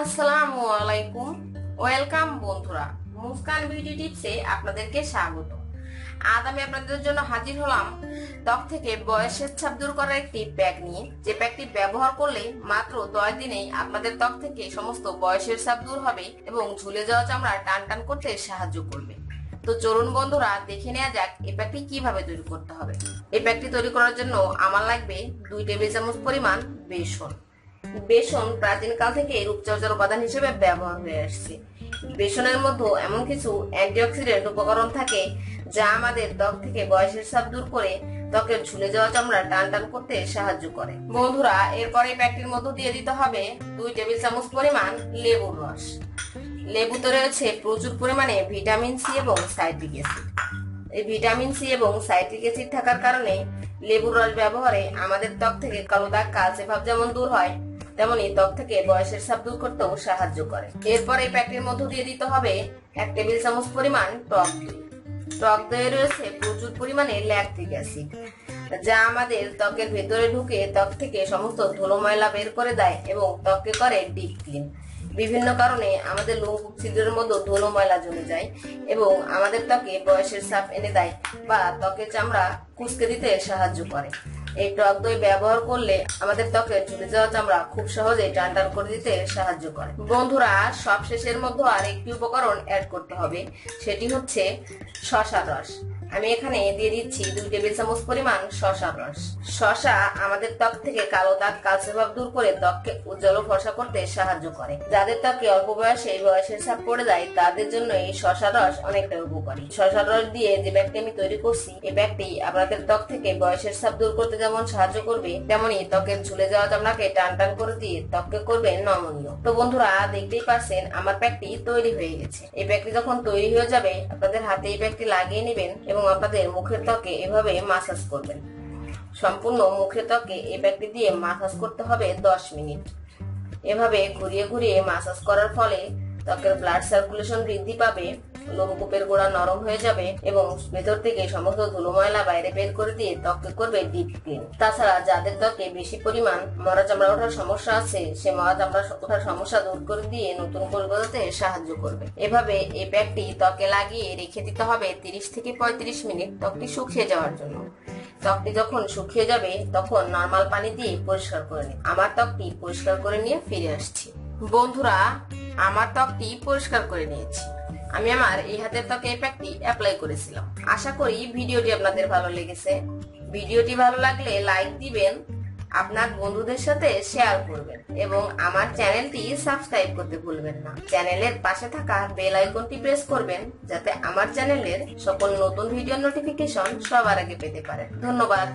আসসালামু আলাইকুম। ওয়েলকাম বন্ধুরা মুস্কান বিউটি টিপসে আপনাদেরকে স্বাগত। আজ আমি আপনাদের জন্য হাজির হলাম ত্বক থেকে বয়সের ছাপ দূর করার একটি প্যাক নিয়ে। যে প্যাকটি ব্যবহার করলে মাত্র দশ দিনেই আপনাদের ত্বক থেকে সমস্ত বয়সের ছাপ দূর হবে এবং ঝুলে যাওয়া চামড়া টান টান করতে সাহায্য করবে। তো চলুন বন্ধুরা, দেখে নেওয়া যাক এই প্যাকটি কীভাবে তৈরি করতে হবে। এই প্যাকটি তৈরি করার জন্য আমার লাগবে দুই টেবিল চামচ পরিমাণ বেসন। বেসন প্রাচীনকাল থেকে রূপচর্চার উপাদান হিসেবে ব্যবহার হয়ে আসছে। বেসনের মধ্যে এমন কিছু অ্যান্টিঅক্সিডেন্ট উপকরণ থাকে যা আমাদের ত্বক থেকে বয়সের ছাপ দূর করে ত্বকের ঝুলে যাওয়া চামড়া টান টান করতে সাহায্য করে। বন্ধুরা, এরপরে প্যাকটির মধ্যে দিয়ে দিতে হবে দুই টেবিল চামচ পরিমাণ লেবুর রস। লেবুতে রয়েছে প্রচুর পরিমাণে ভিটামিন সি এবং সাইট্রিক অ্যাসিড। এই ভিটামিন সি এবং সাইট্রিক অ্যাসিড থাকার কারণে লেবুর রস ব্যবহারে আমাদের ত্বক থেকে কালো দাগ, কালচে ভাব যেমন দূর হয় তেমনি ত্বক থেকে বয়সের ছাপ দূর করতেও সাহায্য করে। এরপর এই প্যাকটির মধ্যে দিয়ে দিতে হবে এক টেবিল চামচ পরিমাণ টক টক দইয়ে রয়েছে প্রচুর পরিমাণে ল্যাকটিক অ্যাসিড, যা আমাদের ত্বকের ভেতরে ঢুকে ত্বক থেকে সমস্ত ধুলো ময়লা বের করে দেয় এবং ত্বককে করে ডিপ ক্লিন। বিভিন্ন কারণে আমাদের লোমকূপ ছিদ্রের মধ্যে ধুলো ময়লা জমে যায় এবং আমাদের ত্বকে বয়সের ছাপ এনে দেয় বা ত্বকের চামড়া কুচকে দিতে সাহায্য করে। এই টক দই ব্যবহার করলে আমাদের ত্বকে ঝুলে যাওয়া চামড়া খুব সহজে টান করে দিতে সাহায্য করে। বন্ধুরা সব শেষের মধ্যে আর একটি উপকরণ অ্যাড করতে হবে, সেটি হচ্ছে শশার রস। আমি এখানে দিয়ে দিচ্ছি দুই টেবিল চামচ পরিমাণ শশার রস। শশা আমাদের ত্বক থেকে কালো দাগ, কালচে ভাব দূর করে ত্বককে উজ্জ্বল ফর্সা করতে সাহায্য করে। যাদের ত্বকে অল্প বয়সে বয়সের ছাপ পড়ে যায়, তাদের জন্য এই শশার রস অনেকটা উপকারী। শশার রস দিয়ে যে ব্যাগটি আমি তৈরি করছি, এই ব্যাগটি আপনাদের ত্বক থেকে বয়সের ছাপ দূর করতে যেমন সাহায্য করবে, তেমনি ত্বকের ঝুলে যাওয়া চামড়াকে টান টান করে দিয়ে ত্বককে করবে নমনীয়। তো বন্ধুরা, দেখতেই পাচ্ছেন আমার প্যাকটি তৈরি হয়ে গেছে। এই প্যাকটি যখন তৈরি হয়ে যাবে, আপনাদের হাতে এই প্যাকটি লাগিয়ে নেবেন এবং আপনাদের মুখের ত্বকে এভাবে মাসাজ করবেন। সম্পূর্ণ মুখের ত্বকে এই প্যাকটি দিয়ে মাসাজ করতে হবে দশ মিনিট। এভাবে ঘুরিয়ে ঘুরিয়ে মাসাজ করার ফলে ত্বকের ব্লাড সার্কুলেশন বৃদ্ধি পাবে, লোমকূপের গোড়া নরম হয়ে যাবে এবং ভেতর থেকে সমস্ত ধুলো ময়লা বাইরে বের করে দিয়ে ত্বককে করবে ডিপ ক্লিন তাছাড়া যাদের ত্বকে বেশি পরিমাণ মরা চামড়া ওঠার সমস্যা আছে, সে মরা চামড়া ওঠার সমস্যা দূর করে দিয়ে নতুন গজাতে সাহায্য করবে। এভাবে এই প্যাকটি ত্বকে লাগিয়ে রেখে দিতে হবে তিরিশ থেকে পঁয়ত্রিশ মিনিট ত্বকটি শুকিয়ে যাওয়ার জন্য। ত্বকটি যখন শুকিয়ে যাবে, তখন নর্মাল পানি দিয়ে পরিষ্কার করে নিন। আমার ত্বকটি পরিষ্কার করে নিয়ে ফিরে আসছি। বন্ধুরা আমার ত্বকটি পরিষ্কার করে নিয়েছি। আমি আমার এই হাতের ত্বকে এই প্যাকটি অ্যাপ্লাই করেছিলাম। আশা করি ভিডিওটি আপনাদের ভালো লেগেছে। ভিডিওটি ভালো লাগলে লাইক দিবেন, আপনার বন্ধুদের সাথে শেয়ার করবেন এবং আমার চ্যানেলটি সাবস্ক্রাইব করতে ভুলবেন না। চ্যানেলের পাশে থাকা বেল আইকনটি প্রেস করবেন, যাতে আমার চ্যানেলের সকল নতুন ভিডিও নোটিফিকেশন সবার আগে পেতে পারেন। ধন্যবাদ।